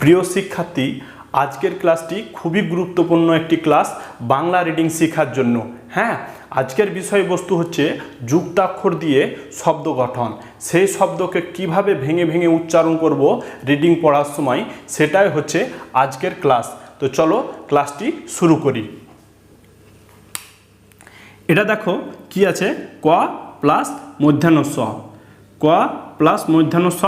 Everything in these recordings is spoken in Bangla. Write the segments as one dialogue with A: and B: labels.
A: প্রিয় শিক্ষার্থী, আজকের ক্লাসটি খুবই গুরুত্বপূর্ণ একটি ক্লাস বাংলা রিডিং শেখার জন্য। হ্যাঁ আজকের বিষয়বস্তু হচ্ছে যুক্তাক্ষর দিয়ে শব্দ গঠন। সেই শব্দকে কীভাবে ভেঙে ভেঙে উচ্চারণ করব রিডিং পড়ার সময়, সেটাই হচ্ছে আজকের ক্লাস। তো চলো ক্লাসটি শুরু করি। এটা দেখো কি আছে? ক প্লাস মধ্যাহ্ন স। ক প্লাস মধ্যাহ্ন স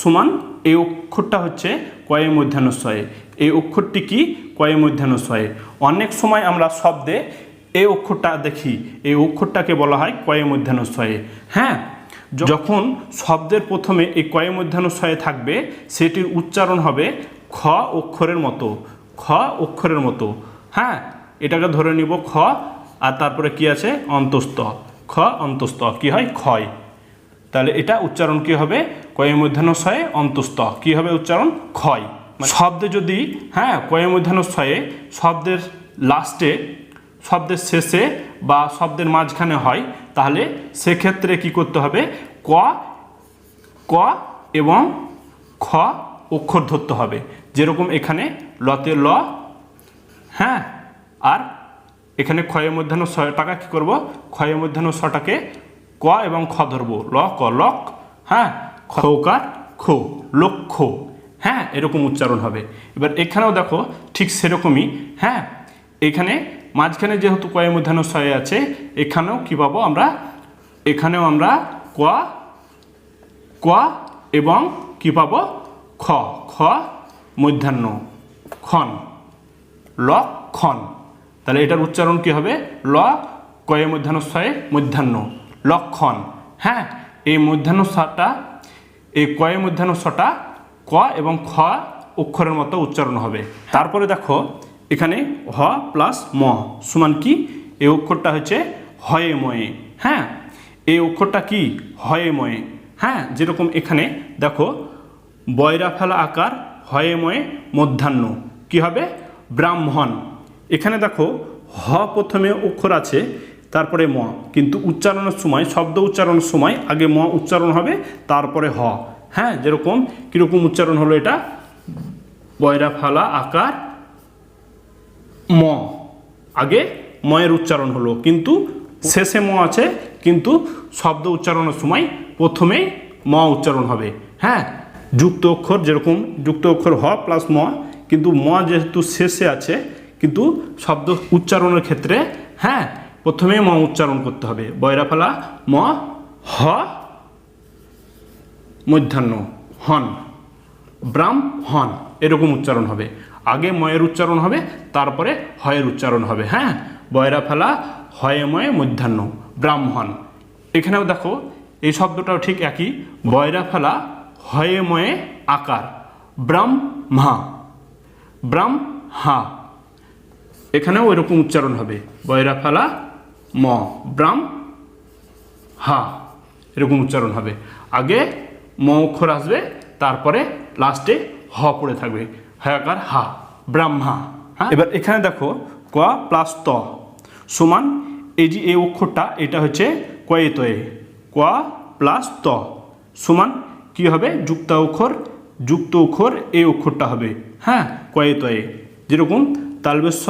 A: সমান এই অক্ষরটা হচ্ছে কয়ে মধ্যাহ্ন সয়ে এই অক্ষরটি কি? কয়ে মধ্যাহ্ন সয়ে অনেক সময় আমরা শব্দে এই অক্ষরটা দেখি। এই অক্ষরটাকে বলা হয় কয়ে মধ্যাহ্ন সয়ে হ্যাঁ যখন শব্দের প্রথমে এই কয়ে মধ্যাহ্ন সয়ে থাকবে, সেটির উচ্চারণ হবে খ অক্ষরের মতো। খ অক্ষরের মতো। হ্যাঁ? এটাকে ধরে নিব খ, আর তারপরে কি আছে? অন্তস্থ। খ অন্তস্থ। কি হয়? ক্ষয়। তাহলে এটা উচ্চারণ কি হবে? কয়ে মধ্যাহ্ন ছয়ে অন্তস্থ কি হবে উচ্চারণ? ক্ষয়। মানে শব্দে যদি হ্যাঁ কয়ে মধ্যাহ্ন ছয়ে শব্দের লাস্টে, শব্দের শেষে বা শব্দের মাঝখানে হয়, তাহলে সেক্ষেত্রে কি করতে হবে? ক ক এবং খ অক্ষর ধরতে হবে। যেরকম এখানে লতে ল হ্যাঁ আর এখানে ক্ষয়ের মধ্যাহ্ন ছয় টাকা কী করব? ক্ষয়ের মধ্যাহ্ন ছটাকে ক এবং খ ধরবো। ল, ক, লক হ্যাঁ খৌকার খো। লক্ষ হ্যাঁ এরকম উচ্চারণ হবে। এবার এখানেও দেখো ঠিক সেরকমই। হ্যাঁ এখানে মাঝখানে যেহেতু কয়ে মধ্যাহ্ন ছয় আছে, এখানেও কী পাবো আমরা? এখানেও আমরা ক ক এবং কি পাবো? খ। খ, মধ্যাহ্ন। খন। লক্ষণ তাহলে এটার উচ্চারণ কি হবে? ল কয়ে মধ্যাহ্ন। ছয়ে মধ্যাহ্ন লক্ষণ হ্যাঁ এই মধ্যাহ্ন ছটা এই কয়ে মধ্যাহ্ন ছটা, ক এবং খ অক্ষরের মতো উচ্চারণ হবে। তারপরে দেখো, এখানে হ প্লাস ম সমান কি? এই অক্ষরটা হচ্ছে হয়ে ময়ে হ্যাঁ? এই অক্ষরটা কি? হয়ে ময়ে হ্যাঁ? যেরকম এখানে দেখো বয়রা ফেলা আকার হয়ে ময়ে মধ্যাহ্ন। কি হবে? ব্রাহ্মণ। এখানে দেখো, হ প্রথমে অক্ষর আছে তারপরে ম। কিন্তু উচ্চারণের সময়, শব্দ উচ্চারণের সময় আগে ম উচ্চারণ হবে, তারপরে হ। হ্যাঁ যেরকম, কীরকম উচ্চারণ হলো এটা? বয়রা ফালা, আকার, ম। আগে ময়ের উচ্চারণ হলো, কিন্তু শেষে ম আছে, কিন্তু শব্দ উচ্চারণের সময় প্রথমেই ম উচ্চারণ হবে। হ্যাঁ যুক্ত অক্ষর যেরকম, যুক্ত অক্ষর হ প্লাস ম, কিন্তু ম যেহেতু শেষে আছে, কিন্তু শব্দ উচ্চারণের ক্ষেত্রে হ্যাঁ প্রথমেই ম উচ্চারণ করতে হবে। বয়রা ফেলা ম, হ, মধ্যাহ্ন, হন। ব্রাম, হন, এরকম উচ্চারণ হবে। আগে ময়ের উচ্চারণ হবে, তারপরে হয়ের উচ্চারণ হবে হ্যাঁ? বয়রা ফেলা হয়ে ময়ে মধ্যাহ্ন ব্রাহ্মণ এখানেও দেখো, এই শব্দটাও ঠিক একই। বয়রা ফেলা হয়ে ময়ে আকার ব্রাহ্মা ব্রাহ্মা এখানেও এরকম উচ্চারণ হবে। বয়রা ফেলা ম। ব্রাম, হা। এরকম উচ্চারণ হবে। আগে ম অক্ষর আসবে, তারপরে লাস্টে হ পড়ে থাকবে। হয়াকার হা, ব্রাহ্মা হ্যাঁ এবার এখানে দেখো, ক প্লাস ত সমান এই যে এই অক্ষরটা, এটা হচ্ছে কয়ে তয়ে ক প্লাস ত সমান কি হবে? যুক্ত অক্ষর যুক্ত অক্ষর এই অক্ষরটা হবে। হ্যাঁ কয়ে তয়ে যেরকম তালবে স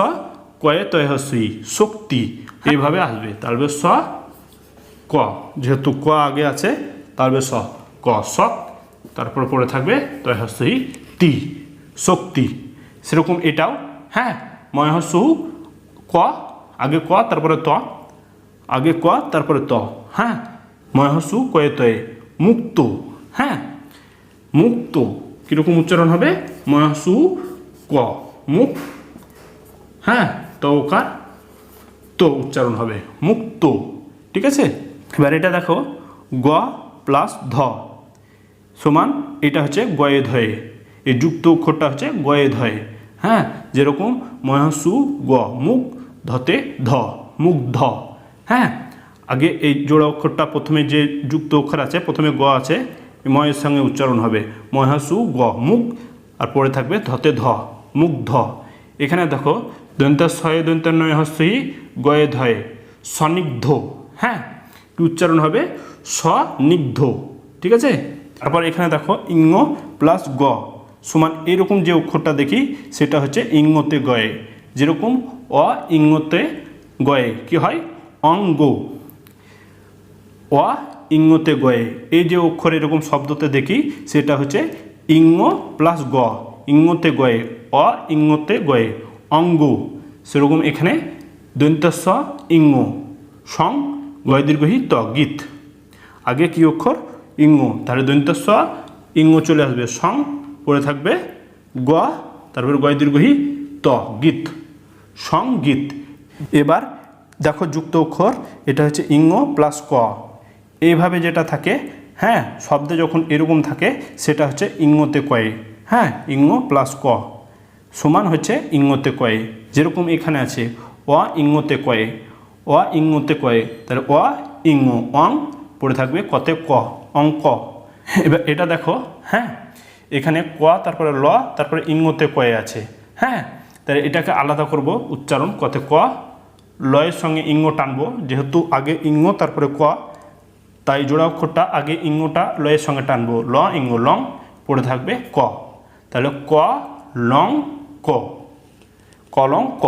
A: কয়ে তয়ে হস্যই শক্তি। এইভাবে আসবে। তালবে স, ক। যেহেতু ক আগে আছে তারপরে স, ক শক তারপর পড়ে থাকবে তয় হস্যই তি শক্তি। সেরকম এটাও হ্যাঁ ময় হস্যু ক, আগে ক, তারপরে ত। আগে ক, তারপরে ত হ্যাঁ। ময় হস্যু কয়ে তয়ে। মুক্ত হ্যাঁ। মুক্ত, কীরকম উচ্চারণ হবে? ময় হস্যু ক মুখ হ্যাঁ তকার তো উচ্চারণ হবে, মুক্ত, ঠিক আছে? এবার এটা দেখো, গ প্লাস ধ সমান এটা হচ্ছে গয়ে ধয়ে এই যুক্ত অক্ষরটা হচ্ছে গয়ে ধয়ে হ্যাঁ? যেরকম মহাসু গ, মুখ, ধতে ধ, মুখ ধ হ্যাঁ? আগে এই জোড়া অক্ষরটা প্রথমে যে যুক্ত অক্ষর আছে, প্রথমে গ আছে ময়ের সঙ্গে উচ্চারণ হবে মহাসু গ, মুখ, আর পরে থাকবে ধতে ধ, মুখ ধ। এখানে দেখো দন্তাশয়ে দন্তান্নয় হস্যই গয়ে ধয়ে স্বনিগ্ধ। হ্যাঁ? কি উচ্চারণ হবে? স্বনিগ্ধ। ঠিক আছে? তারপর এখানে দেখো, ইঙ্গ প্লাস গ। সমান এরকম যে অক্ষরটা দেখি, সেটা হচ্ছে ইঙ্গতে গয়ে। যেরকম অ ইঙ্গতে গয়ে। কি হয়? অঙ্গ। অ ইঙ্গতে গয়ে। এই যে অক্ষর এরকম শব্দতে দেখি, সেটা হচ্ছে ইঙ্গ প্লাস গ। ইঙ্গতে গয়ে। অ ইঙ্গতে গয়ে। অঙ্গ। সেরকম এখানে দন্তস্ব ইঙ্গ। সং গয় দীর্ঘহি ত গীত। আগে কি অক্ষর? ইঙ্গ। তাহলে দন্তস্ব ইঙ্গ চলে আসবে। সং পড়ে থাকবে গ, তারপরে গয় দীর্ঘহি ত গীত। সংগীত এবার দেখো যুক্ত অক্ষর, এটা হচ্ছে ইঙ্গ প্লাস ক। এইভাবে যেটা থাকে হ্যাঁ শব্দে যখন এরকম থাকে, সেটা হচ্ছে ইঙ্গতে কয়ে। হ্যাঁ ইঙ্গ প্লাস ক। সমান হচ্ছে ইঙ্গতে কয়ে। যেরকম এখানে আছে, অ ইঙ্গতে কয়ে, অ ইঙ্গতে কয়ে, তাহলে অ ইঙ্গ অং পড়ে থাকবে কতে ক অঙ্ক এবার এটা দেখো হ্যাঁ? এখানে ক, তারপরে ল, তারপরে ইঙ্গতে কয়ে আছে হ্যাঁ? তাহলে এটাকে আলাদা করব, উচ্চারণ কতে ক, লয়ের সঙ্গে ইঙ্গ টানবো, যেহেতু আগে ইঙ্গ, তারপরে ক, তাই জোড়া অক্ষরটা আগে ইঙ্গটা লয়ের সঙ্গে টানবো, ল, ইঙ্গ, লং পড়ে থাকবে ক। তাহলে ক, লং ক। কলং ক।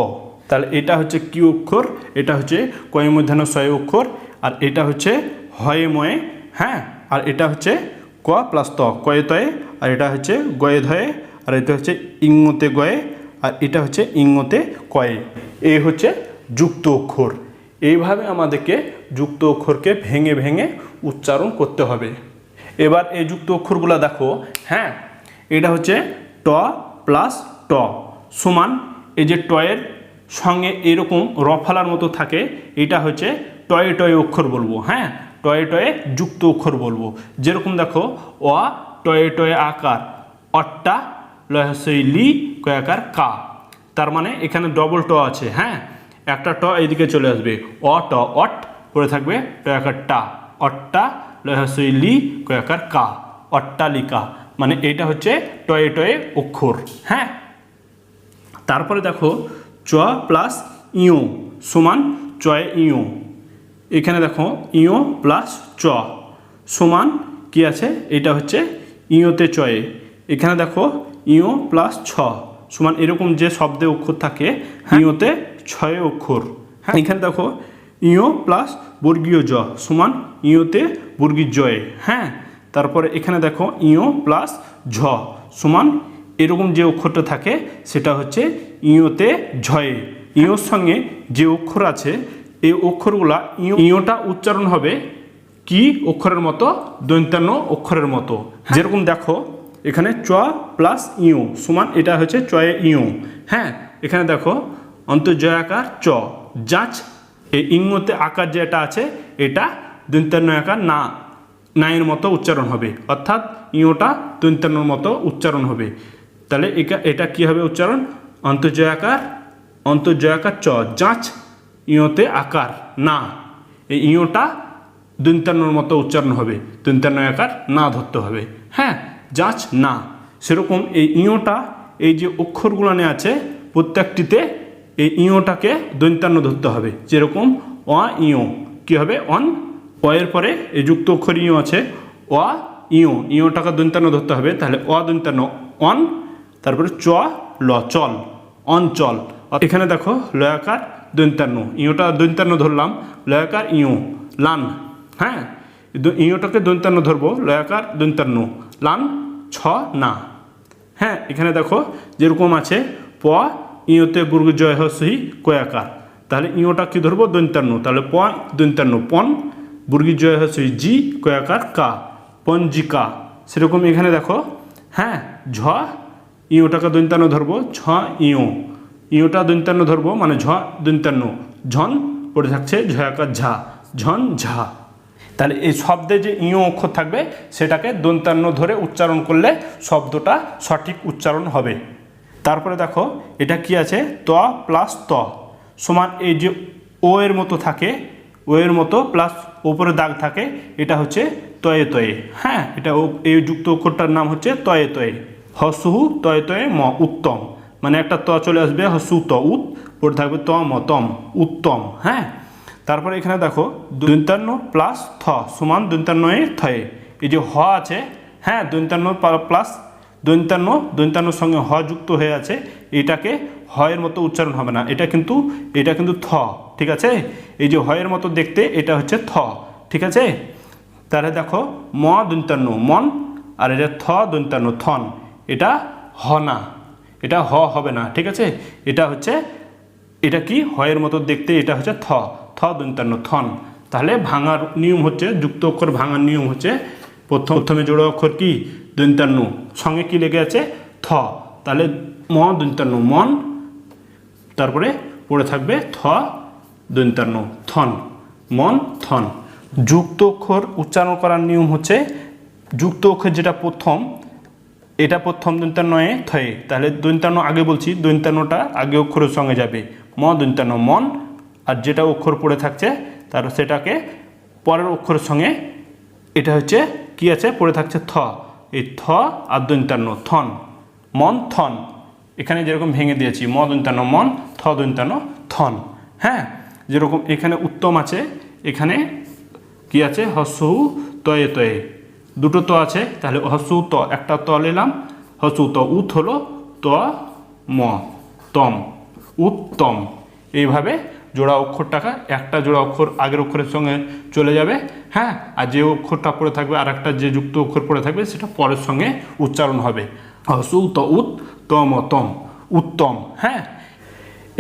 A: তাহলে এটা হচ্ছে কি অক্ষর? এটা হচ্ছে কয় মধ্যাহ্ন ছয় অক্ষর। আর এটা হচ্ছে হয়ে ময়ে হ্যাঁ? আর এটা হচ্ছে ক প্লাস ত, কয়ে তয়ে। আর এটা হচ্ছে গয়ে ধয়ে। আর এটা হচ্ছে ইঙ্গতে গয়ে। আর এটা হচ্ছে ইঙ্গতে কয়ে। এ হচ্ছে যুক্ত অক্ষর। এইভাবে আমাদেরকে যুক্ত অক্ষরকে ভেঙে ভেঙে উচ্চারণ করতে হবে। এবার এই যুক্ত অক্ষরগুলো দেখো হ্যাঁ? এটা হচ্ছে ট প্লাস ট। সমান, এই যে টয়ের সঙ্গে এরকম রফালার মতো থাকে, এটা হচ্ছে টয়ে টয়ে অক্ষর বলব হ্যাঁ? টয়ে টয়ে যুক্ত অক্ষর বলব। যেরকম দেখো, অ, টয়ে টয়ে আকার, অট্টা লহসই লি কয়াকার কা। তার মানে এখানে ডবল ট আছে হ্যাঁ? একটা ট এইদিকে চলে আসবে, অ, ট, অট পড়ে থাকবে টয়াকার টা, অট্টা লহসই লি কয়াকার কা, অট্টালিকা। মানে এটা হচ্ছে টয়ে টয়ে অক্ষর হ্যাঁ? তারপরে দেখো চ প্লাস ইও সমান চয়ে ইও এখানে দেখো ইও প্লাস চ সমান কি আছে? এটা হচ্ছে ইওতে চয়ে। এখানে দেখো ইও প্লাস ছ সমান এরকম যে শব্দে অক্ষর থাকে ইওতে ছয় অক্ষর। হ্যাঁ। এখানে দেখো ইও প্লাস বর্গীয় জ সমান ইওতে বর্গীয় জয়ে হ্যাঁ তারপরে এখানে দেখো ইও প্লাস ঝ সমান এরকম যে অক্ষরটা থাকে সেটা হচ্ছে ইওতে ঝয়ে। ইওর সঙ্গে যে অক্ষর আছে এই অক্ষরগুলা ইও ইওটা উচ্চারণ হবে কি অক্ষরের মতো দৈন্তান্ন অক্ষরের মতো। যেরকম দেখো এখানে চ প্লাস ইউ সমান এটা হচ্ছে চয়ে ইউ হ্যাঁ এখানে দেখো অন্তর্জয়াকার চ। যাচ এই ইংতে আকার যেটা আছে এটা দৈন্তান্ন আকার না নায়ের মতো উচ্চারণ হবে। অর্থাৎ ইওটা দৈন্তান্নর মতো উচ্চারণ হবে। তাহলে এটা কী হবে উচ্চারণ? অন্তর্জয়াকার অন্তর্জয়াকার চ, যাচ ইওতে আকার, না। এই ইওটা দন্তান্নর মতো উচ্চারণ হবে দন্তান্ন আকার না ধরতে হবে। হ্যাঁ যাচ, না। সেরকম এই ইওটা এই যে অক্ষরগুলো আছে, প্রত্যেকটিতে এই ইওটাকে দন্তান্ন ধরতে হবে। যেরকম অ ইও কী হবে? অন। অয়ের পরে এই যুক্ত অক্ষর ইও আছে। অ ইও ইওটাকে দন্তান্ন ধরতে হবে। তাহলে অ দন্তান্ন, অন। তারপরে চ ল চল অঞ্চল এখানে দেখো, লয়াকার দন্তান্ন। ইওটা দন্তান্ন ধরলাম, লয়াকার ইও লান। হ্যাঁ? ইওটাকে দন্তান্ন ধরবো, লয়াকার দন্তান্ন। লান, ছ, না। হ্যাঁ এখানে দেখো, যেরকম আছে, প ইওতে বুর্গ জয় হসহি কয়াকার। তাহলে ইওটা কি ধরবো? দন্তান্ন। তাহলে প, দন্তান্ন। পন বুর্গি জয় হসহি জি, কয়াকার কা। পঞ্জিকা সেরকম এখানে দেখো হ্যাঁ ঝ ইওটাকে দন্তান্ন ধরবো ছ ইও ইওটা দন্তান্ন ধরবো মানে ঝ দন্তান্ন ঝন পড়ে থাকছে ঝয়াকার ঝা। ঝন ঝা। তাহলে এই শব্দে যে ইয় অক্ষর থাকবে, সেটাকে দন্তান্ন ধরে উচ্চারণ করলে শব্দটা সঠিক উচ্চারণ হবে। তারপরে দেখো, এটা কি আছে? ত প্লাস ত। সমান এই যে ও এর মতো থাকে, ও এর মতো প্লাস ওপরে দাগ থাকে, এটা হচ্ছে তয়ে তয়ে। হ্যাঁ এটা এই যুক্ত অক্ষরটার নাম হচ্ছে তয়ে তয়ে। হসুহু তয়ে তয়ে ম, উত্তম। মানে একটা ত চলে আসবে হসু ত উত পড়ে থাকবে ত, ম, তম, উত্তম হ্যাঁ? তারপরে এখানে দেখো, দন্তান্ন প্লাস থ সমান দন্তান্ন এ থয়ে। এই যে হ আছে হ্যাঁ দন্তান্ন প্লাস দন্তান্ন, দন্তান্নর সঙ্গে হ যুক্ত হয়ে আছে, এটাকে হয়ের মতো উচ্চারণ হবে না। এটা কিন্তু এটা কিন্তু থ, ঠিক আছে? এই যে হয়ের মতো দেখতে, এটা হচ্ছে থ, ঠিক আছে? তাহলে দেখো, ম দন্তান্ন, মন, আর এটা থ দন্তান্ন, থন। এটা হ না। এটা হ হবে না, ঠিক আছে? এটা হচ্ছে, এটা কি? হয়ের মতো দেখতে, এটা হচ্ছে থ। থ দন্তান্ন, থন। তাহলে ভাঙার নিয়ম হচ্ছে, যুক্ত অক্ষর ভাঙার নিয়ম হচ্ছে, প্রথম প্রথমে জোড়া অক্ষর কি? দন্তান্ন। সঙ্গে কি লেগে আছে? থ। তাহলে ম দন্তান্ন, মন। তারপরে পড়ে থাকবে থ দন্তান্ন, থন। মন, থন। যুক্ত অক্ষর উচ্চারণ করার নিয়ম হচ্ছে, যুক্ত অক্ষর যেটা প্রথম এটা প্রথম দন্তান্নয়ে থয়ে। তাহলে দন্তান্ন আগে বলছি দন্তান্নটা আগে অক্ষরের সঙ্গে যাবে। ম দন্তান্ন মন, আর যেটা অক্ষর পড়ে থাকছে, তার সেটাকে পরের অক্ষরের সঙ্গে, এটা হচ্ছে কি আছে? পড়ে থাকছে থ। এই থ আর দন্তান্ন থন। মন, থন। এখানে যেরকম ভেঙে দিয়েছি, ম দন্তান্ন মন, থ দন্তান্ন থন। হ্যাঁ? যেরকম এখানে উত্তম আছে, এখানে কি আছে? হস্যু তয়ে তয়ে। দুটো ত আছে, তাহলে হসু ত, একটা ত নিলাম হসু ত, উত হলো ত, ম, তম, উত্তম। এইভাবে জোড়া অক্ষরটাকা একটা জোড়া অক্ষর আগের অক্ষরের সঙ্গে চলে যাবে হ্যাঁ? আর যে অক্ষরটা পড়ে থাকবে আর একটা যে যুক্ত অক্ষর পড়ে থাকবে, সেটা পরের সঙ্গে উচ্চারণ হবে। হসু ত, উত তম তম, উত্তম হ্যাঁ?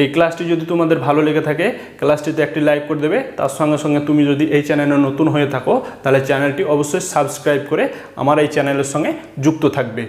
A: এই ক্লাসটি যদি তোমাদের ভালো লেগে থাকে ক্লাসটিতে একটি লাইক করে দেবে। তার সঙ্গে সঙ্গে তুমি যদি এই চ্যানেলে নতুন হয়ে থাকো, তাহলে চ্যানেলটি অবশ্যই সাবস্ক্রাইব করে আমার এই চ্যানেলের সঙ্গে যুক্ত থাকবে।